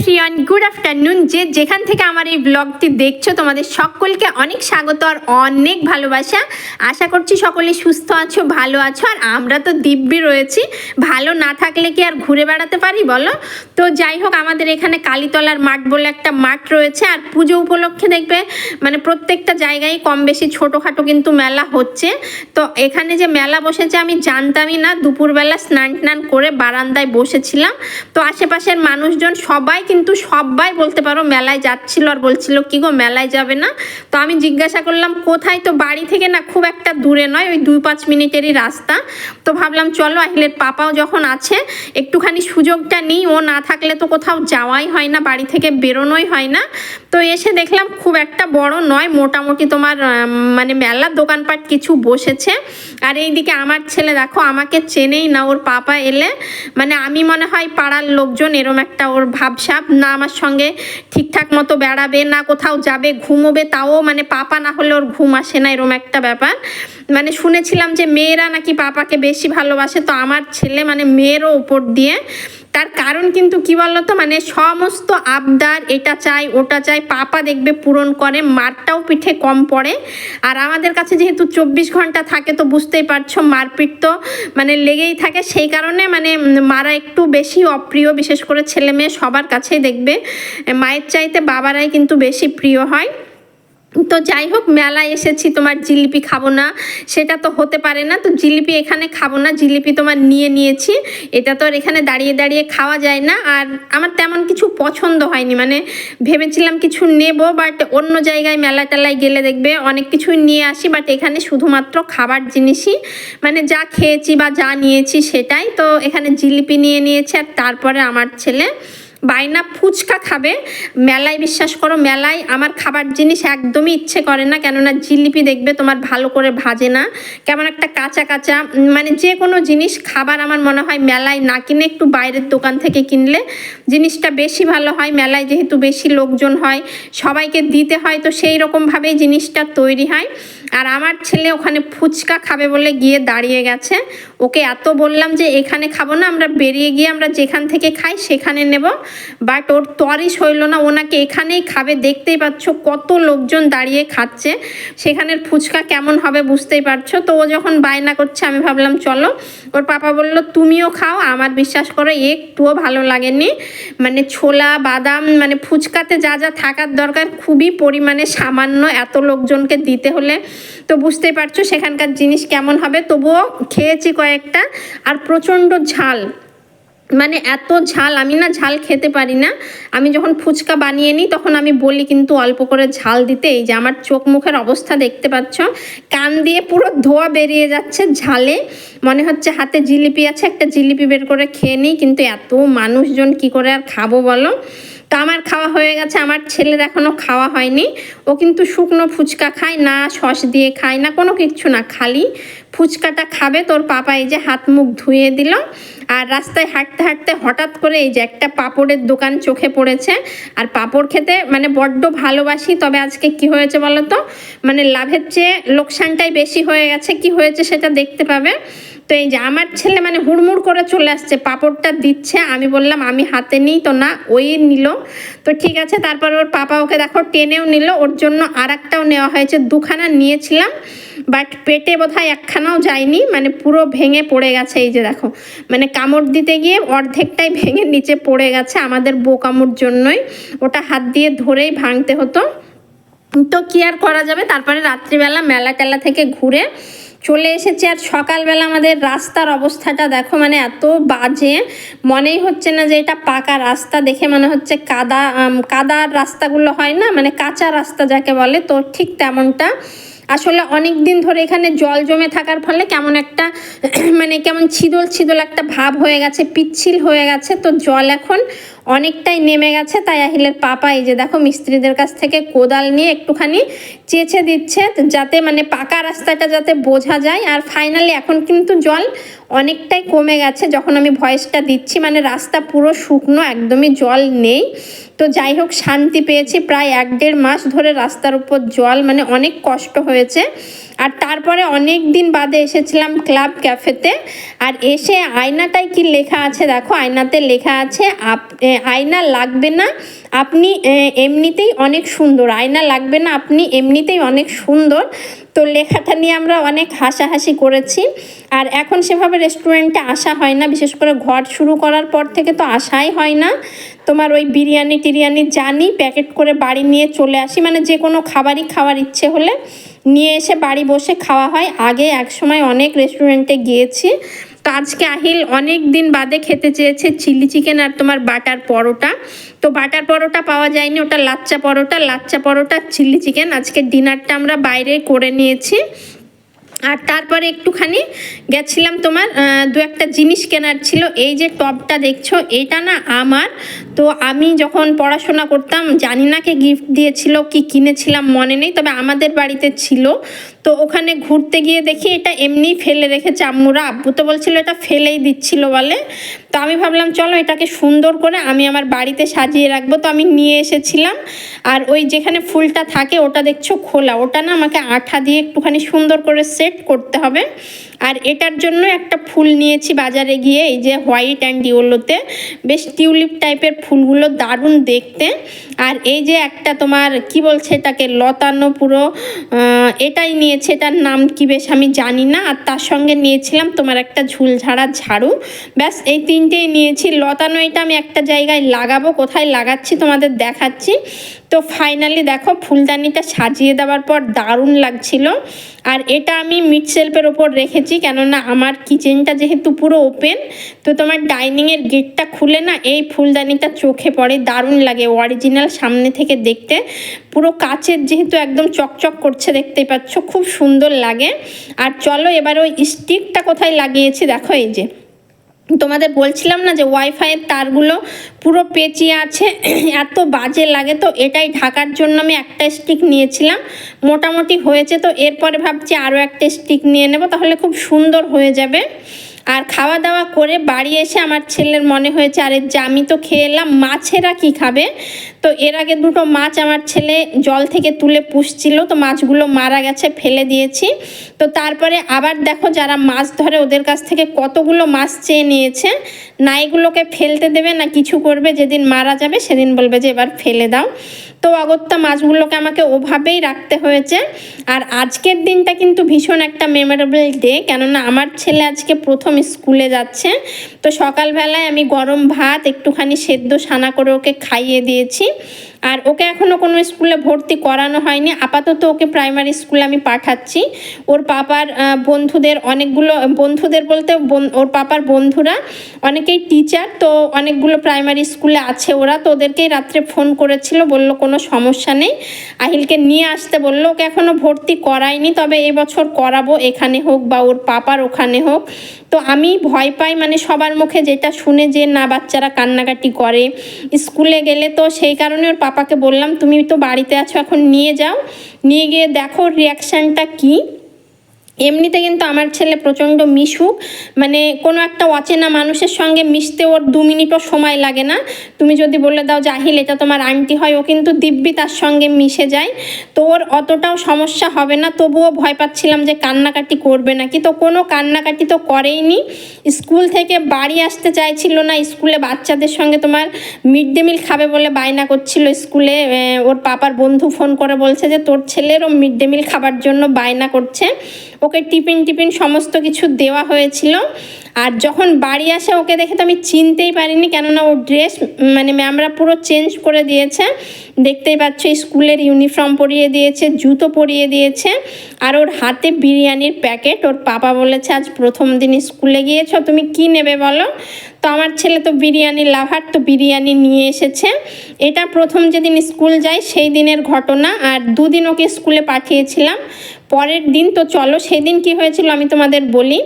Everyone good afternoon যে যেখান থেকে আমার এই ব্লগটি দেখছ, তোমাদের সকলকে অনেক স্বাগত আর অনেক ভালোবাসা। আশা করছি সকলে সুস্থ আছো, ভালো আছো, আর আমরা তো দিব্যি রয়েছি। ভালো না থাকলে কি আর ঘুরে বেড়াতে পারি, বলো? তো যাই হোক, আমাদের এখানে কালীতলার মাঠ বলে একটা মাঠ রয়েছে, আর পুজো উপলক্ষে দেখবে মানে প্রত্যেকটা জায়গায় কম বেশি ছোটোখাটো কিন্তু মেলা হচ্ছে। তো এখানে যে মেলা বসেছে আমি জানতামই না, দুপুরবেলা স্নান টান করে বারান্দায় বসেছিলাম। তো আশেপাশের মানুষজন সবাই কিন্তু সবাই বলতে পারো মেলায় যাচ্ছিল আর বলছিল, কি গো, মেলায় যাবে না? তো আমি জিজ্ঞাসা করলাম, কোথায়? তো বাড়ি থেকে না খুব একটা দূরে নয়, ওই দুই পাঁচ মিনিটেরই রাস্তা। তো ভাবলাম, চলো, আহিলের পাপাও যখন আছে, একটুখানি সুযোগটা নিই। ও না থাকলে তো কোথাও যাওয়াই হয় না, বাড়ি থেকে বেরোনোই হয় না। তো এসে দেখলাম, খুব একটা বড় নয়, মোটামুটি তোমার মানে মেলার দোকানপাট কিছু বসেছে। আর এইদিকে আমার ছেলে, দেখো, আমাকে চেনেই না, ওর পাপা এলে। মানে আমি মনে হয় পাড়ার লোকজন, এরম একটা ওর ভাবসাব না আমার সঙ্গে ঠিকঠাক মতো বেড়াবে, না কোথাও যাবে, ঘুমোবে, তাও মানে পাপা না হলে ওর ঘুম আসে না, এরম একটা ব্যাপার। মানে শুনেছিলাম যে মেয়েরা নাকি পাপাকে বেশি ভালোবাসে, তো আমার ছেলে মানে মেয়েরও উপর দিয়ে তার কারণ কিন্তু কি বলতো? মানে সমস্ত আবদার, এটা চাই, ওটা চাই, পাপা দেখবে পূরণ করে, মারটাও পিঠে কম পড়ে। আর আমাদের কাছে যেহেতু চব্বিশ ঘণ্টা থাকে তো বুঝতেই পারছ, মারপিট তো মানে লেগেই থাকে। সেই কারণে মানে মারা একটু বেশি অপ্রিয়, বিশেষ করে ছেলে মেয়ে সবার কাছেই দেখবে। মায়ের চাইতে বাবারাই কিন্তু বেশি প্রিয় হয়। তো যাই হোক, মেলায় এসেছি, তোমার জিলিপি খাব না। সেটা তো হতে পারে না, তো জিলিপি এখানে খাব না, জিলিপি তোমার নিয়ে নিয়েছি। এটা তো আর এখানে দাঁড়িয়ে দাঁড়িয়ে খাওয়া যায় না, আর আমার তেমন কিছু পছন্দ হয়নি। মানে ভেবেছিলাম কিছু নেব বাট অন্য জায়গায় মেলা টেলায় গেলে দেখবে অনেক কিছুই নিয়ে আসি বাট এখানে শুধুমাত্র খাবার জিনিসই। মানে যা খেয়েছি বা যা নিয়েছি সেটাই, তো এখানে জিলিপি নিয়ে নিয়েছে, আর তারপরে আমার ছেলে। বাইনা ফুচকা খাবে। মেলায় বিশ্বাস করো, মেলায় আমার খাবার জিনিস একদমই ইচ্ছে করে না, কেননা জিলিপি দেখবে তোমার ভালো করে ভাজে না। কেমন একটা কাঁচা কাঁচা মানে যে কোনো জিনিস খাবার আমার মনে হয় মেলায় না কিনে একটু বাইরের দোকান থেকে কিনলে জিনিসটা বেশি ভালো হয়। মেলায় যেহেতু বেশি লোকজন হয়, সবাইকে দিতে হয়, তো সেই রকমভাবেই জিনিসটা তৈরি হয়। আর আমার ছেলে ওখানে ফুচকা খাবে বলে গিয়ে দাঁড়িয়ে গেছে। ওকে এত বললাম যে এখানে খাব না, আমরা বেরিয়ে গিয়ে আমরা যেখান থেকে খাই সেখানে নেব। বাট ওর তরিস হইল না, ওনাকে এখানেই খাবে। দেখতেই পাচ্ছ কত লোকজন দাঁড়িয়ে খাচ্ছে। সেখানের ফুচকা কেমন হবে বুঝতেই পারছ? তো ও যখন বায়না করছে, আমি ভাবলাম চলো। ওর পাপা বলল, তুমিও খাও, আমার বিশ্বাস করো, একটুও ভালো লাগেনি। মানে ছোলা, বাদাম মানে ফুচকাতে যা যা থাকার দরকার, খুবই পরিমাণে সামান্য এত লোকজনকে দিতে হলে তো বুঝতেই পারছ সেখানকার জিনিস কেমন হবে? তবুও খেয়েছি কয়েকটা আর প্রচণ্ড ঝাল। মানে এত ঝাল, আমি না ঝাল খেতে পারি না। আমি যখন ফুচকা বানিয়ে নিই, তখন আমি বলি কিন্তু অল্প করে ঝাল দিতে। এই যে আমার চোখ মুখের অবস্থা দেখতে পাচ্ছ, কান দিয়ে পুরো ধোয়া বেরিয়ে যাচ্ছে ঝালে। মনে হচ্ছে হাতে জিলিপি আছে, একটা জিলিপি বের করে খেয়ে নিই, কিন্তু এত মানুষজন কি করে আর খাব বলো? তো আমার খাওয়া হয়ে গেছে। আমার ছেলের এখনও খাওয়া হয়নি। ও কিন্তু শুকনো ফুচকা খায়, না সস দিয়ে খায়, না কোনো কিচ্ছু না, খালি ফুচকাটা খাবে। তোর পাপা এই যে হাত মুখ ধুয়ে দিল আর রাস্তায় হাঁটতে হাঁটতে হঠাৎ করে এই যে একটা পাপড়ের দোকান চোখে পড়েছে। আর পাপড় খেতে মানে বড্ড ভালোবাসি, তবে আজকে কি হয়েছে বলো তো মানে লাভের চেয়ে লোকসানটাই বেশি হয়ে গেছে, কি হয়েছে সেটা দেখতে পাবে। তো এই যে আমার ছেলে মানে হুড়মুড় করে চলে আসছে, পাপড়টা দিচ্ছে, আমি বললাম, আমি হাতে নিই তো না, ওই নিল। তো ঠিক আছে, তারপর ওর পাপা ওকে দেখো টেনেও নিল, ওর জন্য আর একটাও নেওয়া হয়েছে, দুখানা নিয়েছিলাম, বাট পেটে বোধহয় একখানাও যায়নি মানে পুরো ভেঙে পড়ে গেছে, এই যে দেখো। মানে কামড় দিতে গিয়ে অর্ধেকটাই ভেঙে নিচে পড়ে গেছে আমাদের বোকামুর জন্যই, ওটা হাত দিয়ে ধরেই ভাঙতে হতো। তো কি আর করা যাবে? তারপরে রাত্রিবেলা মেলা টেলা থেকে ঘুরে চলে এসেছে আর সকালবেলা আমাদের রাস্তার অবস্থাটা দেখো মানে এত বাজে। মনেই হচ্ছে না যে এটা পাকা রাস্তা, দেখে মনে হচ্ছে কাদা কাদার রাস্তাগুলো হয় না মানে কাঁচা রাস্তা যাকে বলে, তো ঠিক তেমনটা। আসলে অনেক দিন ধরে এখানে জল জমে থাকার ফলে কেমন একটা মানে কেমন ছিদল ছিদল একটা ভাব হয়ে গেছে, পিচ্ছিল হয়ে গেছে। তো জল এখন অনেকটাই নেমে গেছে। তাই আহিলের পাপা এই যে দেখো মিস্ত্রিদের কাছ থেকে কোদাল নিয়ে একটুখানি চেঁচে দিচ্ছে যাতে মানে পাকা রাস্তাটা যাতে বোঝা যায়। আর ফাইনালি এখন কিন্তু জল অনেকটাই কমে গেছে। যখন আমি ভয়েসটা দিচ্ছি মানে রাস্তা পুরো শুকনো, একদমই জল নেই। তো যাই হোক, শান্তি পেয়েছি। প্রায় এক দেড় মাস ধরে রাস্তার উপর জল মানে অনেক কষ্ট হয়েছে। আর তারপরে অনেক দিন বাদে এসেছিলাম ক্লাব ক্যাফেতে। আর এসে আয়নাটায় কি লেখা আছে দেখো, আয়নাতে লেখা আছে, আপ আয়না লাগবে না, আপনি এমনিতেই অনেক সুন্দর। আয়না লাগবে না, আপনি এমনিতেই অনেক সুন্দর। তো লেখাটা নিয়ে আমরা অনেক হাসাহাসি করেছি। আর এখন সেভাবে রেস্টুরেন্টে আসা হয় না, বিশেষ করে ঘর শুরু করার পর থেকে তো আসাই হয় না। তোমার ওই বিরিয়ানি টিরিয়ানি জানি, প্যাকেট করে বাড়ি নিয়ে চলে আসি মানে যে কোনো খাবারই খাওয়ার ইচ্ছে হলে। নিয়ে এসে বাড়ি বসে খাওয়া হয়। আগে এক সময় অনেক রেস্টুরেন্টে গিয়েছি। তো আজকে আহিল অনেক দিন বাদে খেতে চেয়েছে চিলি চিকেন আর তোমার বাটার পরোটা। তো বাটার পরোটা পাওয়া যায়নি, ওটা লাচ্চা পরোটা। Lachha paratha, chilli chicken. আজকে ডিনারটা আমরা বাইরে করে নিয়েছি। আর তারপরে একটুখানি গেছিলাম তোমার দু একটা জিনিস কেনার ছিল। এই যে টপটা দেখছ, এটা না আমার। তো আমি যখন পড়াশোনা করতাম, জানি না কে গিফট দিয়েছিল, কি কিনেছিলাম, মনে নেই, তবে আমাদের বাড়িতে ছিল। তো ওখানে ঘুরতে গিয়ে দেখি এটা এমনি ফেলে রেখেছে আম্মুরা। আব্বু তো বলছিল এটা ফেলেই দিচ্ছিল বলে। তো আমি ভাবলাম, চলো এটাকে সুন্দর করে আমি আমার বাড়িতে সাজিয়ে রাখব। তো আমি নিয়ে এসেছিলাম। আর ওই যেখানে ফুলটা থাকে ওটা দেখছ খোলা। ওটা না আমাকে আঠা দিয়ে একটুখানি সুন্দর করে সেট করতে হবে। আর এটার জন্য একটা ফুল নিয়েছি বাজারে গিয়ে, এই যে হোয়াইট অ্যান্ড ইয়েলোতে। বেশ টিউলিপ টাইপের ফুলগুলো দারুণ দেখতে। আর এই যে একটা তোমার, কি বলছে এটাকে, লতানো পুরো এটাই নিয়েছে। এটার নাম কি বেশ আমি জানি না। আর তার সঙ্গে নিয়েছিলাম তোমার একটা ঝুলঝাড়া ঝাড়ু। ব্যাস, এই তিনটেই নিয়েছি। লতানো এটা আমি একটা জায়গায় লাগাবো, কোথায় লাগাচ্ছি তোমাদের দেখাচ্ছি। তো ফাইনালি দেখো ফুলদানিটা সাজিয়ে দেওয়ার পর দারুণ লাগছিল। আর এটা আমি মিড শেলফের ওপর রেখেছি, কেননা আমার কিচেনটা যেহেতু পুরো ওপেন তো তোমার ডাইনিংয়ের গেটটা খুলে না, এই ফুলদানিটা চোখে পড়ে, দারুণ লাগে অরিজিনাল সামনে থেকে দেখতে। পুরো কাচের যেহেতু একদম চকচক করছে দেখতেই পাচ্ছ, খুব সুন্দর লাগে। আর চলো এবার ওই স্টিকটা কোথায় লাগিয়েছি, দেখো এই যে। তোমাদের বলছিলাম না যে ওয়াইফাইয়ের তারগুলো পুরো পেঁচিয়ে আছে, এত বাজে লাগে তো এটাই ঢাকার জন্য আমি একটা স্টিক নিয়েছিলাম, মোটামুটি হয়েছে তো, এরপরে ভাবছি আরও একটা স্টিক নিয়ে নেব, তাহলে খুব সুন্দর হয়ে যাবে। আর খাওয়া দাওয়া করে বাড়ি এসে আমার ছেলের মনে হয়েছে, আরে যে, আমি তো খেয়ে এলাম, মাছেরা কি খাবে? তো এর আগে দুটো মাছ আমার ছেলে জল থেকে তুলে পুষছিল, তো মাছগুলো মারা গেছে, ফেলে দিয়েছি। তো তারপরে আবার দেখো যারা মাছ ধরে ওদের কাছ থেকে কতগুলো মাছ চেয়ে নিয়েছে, না এগুলোকে ফেলতে দেবে, না কিছু করবে, যেদিন মারা যাবে সেদিন বলবে যে এবার ফেলে দাও। তো অগত্যা মাছগুলোকে আমাকে ওভাবেই রাখতে হয়েছে। আর আজকের দিনটা কিন্তু ভীষণ একটা মেমোরেবল ডে কেননা আমার ছেলে আজকে প্রথম স্কুলে যাচ্ছে। তো সকালবেলায় আমি গরম ভাত একটুখানি সেদ্ধ সানা করে ওকে খাইয়ে দিয়েছি। আর ওকে এখনও কোনো স্কুলে ভর্তি করানো হয়নি। আপাতত ওকে প্রাইমারি স্কুলে আমি পাঠাচ্ছি। ওর পাপার বন্ধুদের অনেকগুলো, বন্ধুদের বলতে ওর পাপার বন্ধুরা অনেকেই টিচার তো অনেকগুলো প্রাইমারি স্কুলে আছে ওরা, তো ওদেরকেই রাত্রে ফোন করেছিল, বলল কোনো সমস্যা নেই। আহিলকে নিয়ে আসতে বলল, ওকে এখনও ভর্তি করায়নি, তবে এবছর করাবো, এখানে হোক বা ওর পাপার ওখানে হোক। তো আমি ভয় পাই মানে সবার মুখে যেটা শুনে যে না, বাচ্চারা কান্নাকাটি করে। স্কুলে গেলে তো সেই কারণে ওর পাপাকে বললাম তুমি তো বাড়িতে আছো এখন নিয়ে যাও। নিয়ে গিয়ে দেখো রিয়াকশানটা কী। এমনিতে কিন্তু আমার ছেলে প্রচণ্ড মিশুক মানে কোনো একটা অচেনা মানুষের সঙ্গে মিশতে ওর দু মিনিটও সময় লাগে না। তুমি যদি বলে দাও জাহিল এটা তোমার আন্টি হয়, ও কিন্তু দিব্যি তার সঙ্গে মিশে যায়। তো ওর অতটাও সমস্যা হবে না। তবুও ভয় পাচ্ছিলাম যে, কান্নাকাটি করবে নাকি। তো কোনো কান্নাকাটি তো করেইনি। স্কুল থেকে বাড়ি আসতে চাইছিল না। স্কুলে বাচ্চাদের সঙ্গে তোমার মিড ডে মিল খাবে বলে বায়না করছিল স্কুলে। ওর পাপার বন্ধু ফোন করে বলছে যে, তোর ছেলেরও মিড ডে মিল খাবার জন্য বায়না করছে। ওকে টিফিন টিফিন সমস্ত কিছু দেওয়া হয়েছিল। আর যখন বাড়ি আসে, ওকে দেখে তো আমি চিনতেই পারিনি, কেননা ওর ড্রেস মানে ম্যামরা পুরো চেঞ্জ করে দিয়েছে। দেখতেই পাচ্ছ, স্কুলের ইউনিফর্ম পরিয়ে দিয়েছে, জুতো পরিয়ে দিয়েছে, আর ওর হাতে বিরিয়ানির প্যাকেট। ওর পাপা বলেছে, আজ প্রথম দিন স্কুলে গিয়েছো, তুমি কি নেবে বলো? তো আমার ছেলে তো বিরিয়ানি লাভার, তো বিরিয়ানি নিয়ে এসেছে। এটা প্রথম যেদিন স্কুল যায়, সেই দিনের ঘটনা, আর দুদিন ওকে স্কুলে পাঠিয়েছিলাম। পরের দিন তো চলো, সেদিন কি হয়েছিল আমি তোমাদের বলি।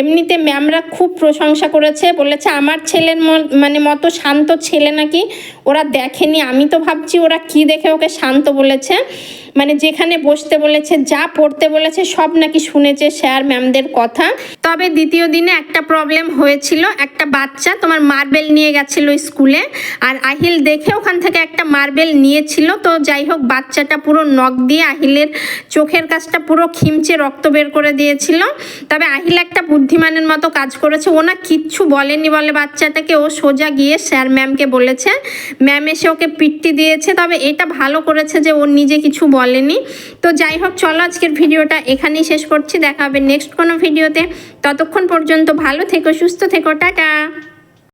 এমনিতে ম্যামরা খুব প্রশংসা করেছে, বলেছে, আমার ছেলের মানে মতো শান্ত ছেলে নাকি, ওরা দেখেনি। আমি তো ভাবছি ওরা কি দেখে ওকে শান্ত বলেছে? মানে যেখানে বসতে বলেছে, যা পড়তে বলেছে, সব নাকি শুনেছে স্যার ম্যামদের কথা। তবে দ্বিতীয় দিনে একটা প্রবলেম হয়েছিল। একটা বাচ্চা তোমার মার্বেল নিয়ে গেছিল স্কুলে, আর আহিল দেখে ওখান থেকে একটা মার্বেল নিয়েছিল। তো যাই হোক, বাচ্চাটা পুরো নখ দিয়ে আহিলের চোখের কাছটা পুরো খিমচে রক্ত বের করে দিয়েছিল। তবে আহিল একটা বুদ্ধিমানের মতো কাজ করেছে। ও না কিচ্ছু বলেনি বলে বাচ্চাটাকে। ও সোজা গিয়ে স্যার ম্যামকে বলেছে। ম্যাম এসে ওকে পিট্টি দিয়েছে। তবে এটা ভালো করেছে যে ওর নিজে কিছু বলেনি। তো যাই হোক, চলো আজকের ভিডিওটা এখানেই শেষ করছি। দেখা হবে নেক্সট কোনো ভিডিওতে। ততক্ষণ পর্যন্ত ভালো থেকো, সুস্থ থেকো, টাটা।